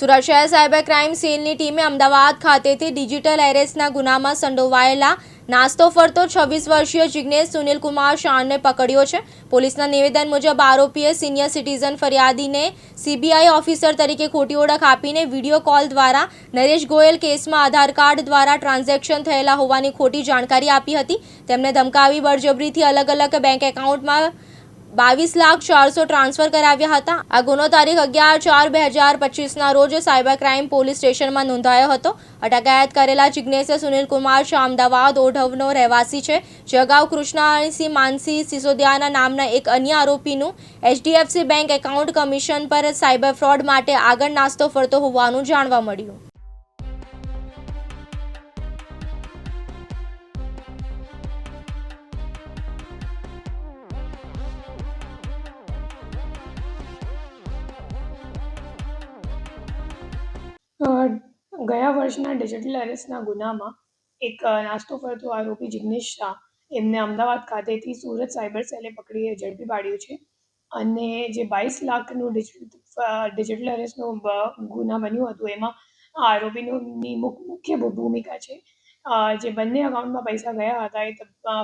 સુરત શહેર cyber crime સેલની ટીમે અમદાવાદ ખાતેથી ડિજિટલ એરેસ્ટના ગુનામાં સંડોવાયેલા નાસ્તો ફરતો છવ્વીસ વર્ષીય જિજ્ઞેશ સુનિલકુમાર શાહને પકડ્યો છે. પોલીસના નિવેદન મુજબ આરોપીએ સિનિયર સિટીઝન ફરિયાદીને સીબીઆઈ ઓફિસર તરીકે ખોટી ઓળખ આપીને વીડિયો કોલ દ્વારા નરેશ ગોયલ કેસમાં આધાર કાર્ડ દ્વારા ટ્રાન્ઝેક્શન થયેલા હોવાની ખોટી જાણકારી આપી હતી. તેમને ધમકાવી બળજબરીથી અલગ અલગ બેંક એકાઉન્ટમાં બાવીસ લાખ ચારસો ટ્રાન્સફર કરાવ્યા હતા. આ ગુનો તારીખ અગિયાર ચાર બે હજાર પચીસના રોજ સાયબર ક્રાઇમ પોલીસ સ્ટેશનમાં નોંધાયો હતો. અટકાયત કરેલા જિજ્ઞેશ સુનિલકુમાર શાહ અમદાવાદ ઓઢવનો રહેવાસી છે. જે અગાઉ કૃષ્ણાસિંહ માનસી સિસોદિયાના નામના એક અન્ય આરોપીનું એચડીએફસી બેંક એકાઉન્ટ કમિશન પર સાયબર ફ્રોડ માટે આગળ નાસ્તો ફરતો હોવાનું જાણવા મળ્યું. ગયા વર્ષના ડિજિટલ એરેસ્ટના ગુનામાં એક નાસ્તો ફરતો આરોપી જિગ્નેશ શાહ. એમને અમદાવાદ ખાતેથી સુરત સાયબર સેલે પકડીએ ઝડપી પાડ્યું છે અને જે બાવીસ લાખનું ડિજિટલ ડિજિટલ અરેસ્ટનું ગુના બન્યું હતું, એમાં આરોપીની મુખ્ય ભૂમિકા છે. જે બંને અકાઉન્ટમાં પૈસા ગયા હતા, એ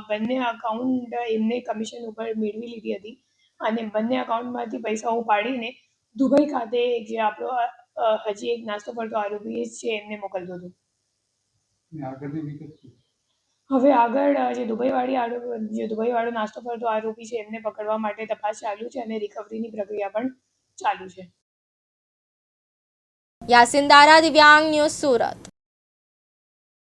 બંને અકાઉન્ટ એમને કમિશન ઉપર મેળવી લીધી હતી અને બંને અકાઉન્ટમાંથી પૈસા ઉપાડીને દુબઈ ખાતે જે આપણો હજી એક નાસ્તો પડતો આરોપી છે એમને મોકલતો હતો. હવે આગળ જે દુબઈવાળી આરોપી જે દુબઈવાળો નાસ્તો પડતો આરોપી છે એમને પકડવા માટે તપાસ ચાલુ છે અને રિકવરીની પ્રક્રિયા પણ ચાલુ છે. યાસિન દારા દિવ્યાંગ ન્યૂઝ સુરત.